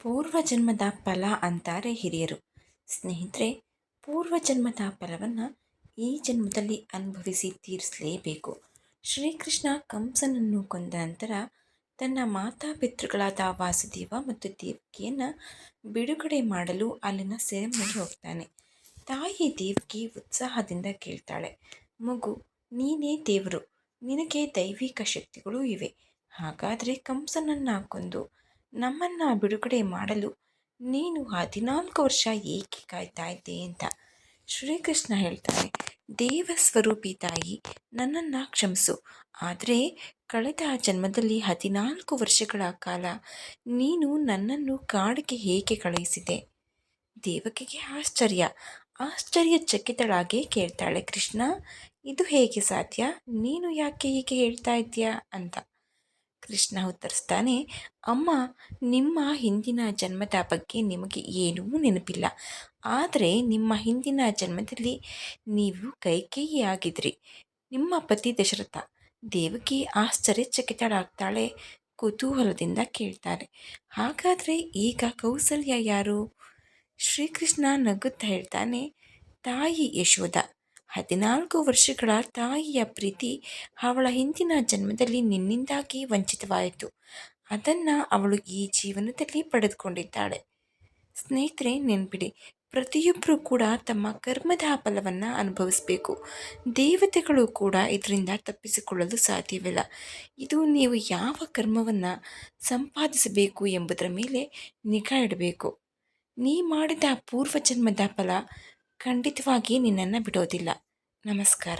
ಪೂರ್ವಜನ್ಮದ ಫಲ ಅಂತಾರೆ ಹಿರಿಯರು. ಸ್ನೇಹಿತರೆ ಪೂರ್ವ ಜನ್ಮದ ಫಲವನ್ನು ಈ ಜನ್ಮದಲ್ಲಿ ಅನುಭವಿಸಿ ತೀರಿಸಲೇಬೇಕು. ಶ್ರೀಕೃಷ್ಣ ಕಂಸನನ್ನು ಕೊಂದ ನಂತರ ತನ್ನ ಮಾತಾಪಿತೃಗಳಾದ ವಾಸುದೇವ ಮತ್ತು ದೇವಕಿಯನ್ನು ಬಿಡುಗಡೆ ಮಾಡಲು ಅಲ್ಲಿನ ಸೆರೆಮನೆಗೆ ಹೋಗ್ತಾನೆ. ತಾಯಿ ದೇವಕಿ ಉತ್ಸಾಹದಿಂದ ಕೇಳ್ತಾಳೆ, ಮಗು, ನೀನೇ ದೇವರು. ನಿನಗೆ ದೈವಿಕ ಶಕ್ತಿಗಳು ಇವೆ. ಹಾಗಾದರೆ ಕಂಸನನ್ನು ಕೊಂದು ನಮ್ಮನ್ನು ಬಿಡುಗಡೆ ಮಾಡಲು ನೀನು ಹದಿನಾಲ್ಕು ವರ್ಷ ಏಕೆ ಕಾಯ್ತಾ ಇದ್ದೆ ಅಂತ ಶ್ರೀಕೃಷ್ಣ ಹೇಳ್ತಾನೆ, ದೇವ ಸ್ವರೂಪಿ ತಾಯಿ, ನನ್ನನ್ನು ಕ್ಷಮಿಸು. ಆದರೆ ಕಳೆದ ಜನ್ಮದಲ್ಲಿ ಹದಿನಾಲ್ಕು ವರ್ಷಗಳ ಕಾಲ ನೀನು ನನ್ನನ್ನು ಕಾಡಿಗೆ ಹೇಗೆ ಕಳುಹಿಸಿದೆ? ದೇವಕಿಗೆ ಆಶ್ಚರ್ಯ. ಆಶ್ಚರ್ಯಚಕಿತಳಾಗಿ ಕೇಳ್ತಾಳೆ, ಕೃಷ್ಣ, ಇದು ಹೇಗೆ ಸಾಧ್ಯ? ನೀನು ಯಾಕೆ ಹೀಗೆ ಹೇಳ್ತಾ ಇದ್ದೀಯಾ? ಅಂತ. ಕೃಷ್ಣ ಉತ್ತರಿಸ್ತಾನೆ, ಅಮ್ಮ, ನಿಮ್ಮ ಹಿಂದಿನ ಜನ್ಮದ ಬಗ್ಗೆ ನಿಮಗೆ ಏನೂ ನೆನಪಿಲ್ಲ. ಆದರೆ ನಿಮ್ಮ ಹಿಂದಿನ ಜನ್ಮದಲ್ಲಿ ನೀವು ಕೈಕೇಯಿಯಾಗಿದ್ರಿ. ನಿಮ್ಮ ಪತಿ ದಶರಥ ದೇವಕಿ ಆಶ್ಚರ್ಯಚಕಿತಳಾಗ್ತಾಳೆ ಕುತೂಹಲದಿಂದ ಕೇಳ್ತಾರೆ ಹಾಗಾದರೆ ಈಗ ಕೌಸಲ್ಯ ಯಾರು? ಶ್ರೀಕೃಷ್ಣ ನಗುತ್ತಾ ಹೇಳ್ತಾನೆ, ತಾಯಿ ಯಶೋಧ. ಹದಿನಾಲ್ಕು ವರ್ಷಗಳ ತಾಯಿಯ ಪ್ರೀತಿ ಅವಳ ಹಿಂದಿನ ಜನ್ಮದಲ್ಲಿ ನಿನ್ನಿಂದಾಗಿ ವಂಚಿತವಾಯಿತು. ಅದನ್ನು ಅವಳು ಈ ಜೀವನದಲ್ಲಿ ಪಡೆದುಕೊಂಡಿದ್ದಾಳೆ. ಸ್ನೇಹಿತರೆ ನೆನ್ಬಿಡಿ ಪ್ರತಿಯೊಬ್ಬರೂ ಕೂಡ ತಮ್ಮ ಕರ್ಮದ ಫಲವನ್ನು ಅನುಭವಿಸಬೇಕು. ದೇವತೆಗಳು ಕೂಡ ಇದರಿಂದ ತಪ್ಪಿಸಿಕೊಳ್ಳಲು ಸಾಧ್ಯವಿಲ್ಲ. ಇದು ನೀವು ಯಾವ ಕರ್ಮವನ್ನು ಸಂಪಾದಿಸಬೇಕು ಎಂಬುದರ ಮೇಲೆ ನಿಗಾ ಇಡಬೇಕು. ನೀ ಮಾಡಿದ ಪೂರ್ವಜನ್ಮದ ಫಲ ಖಂಡಿತವಾಗಿ ನಿನ್ನನ್ನು ಬಿಡೋದಿಲ್ಲ. ನಮಸ್ಕಾರ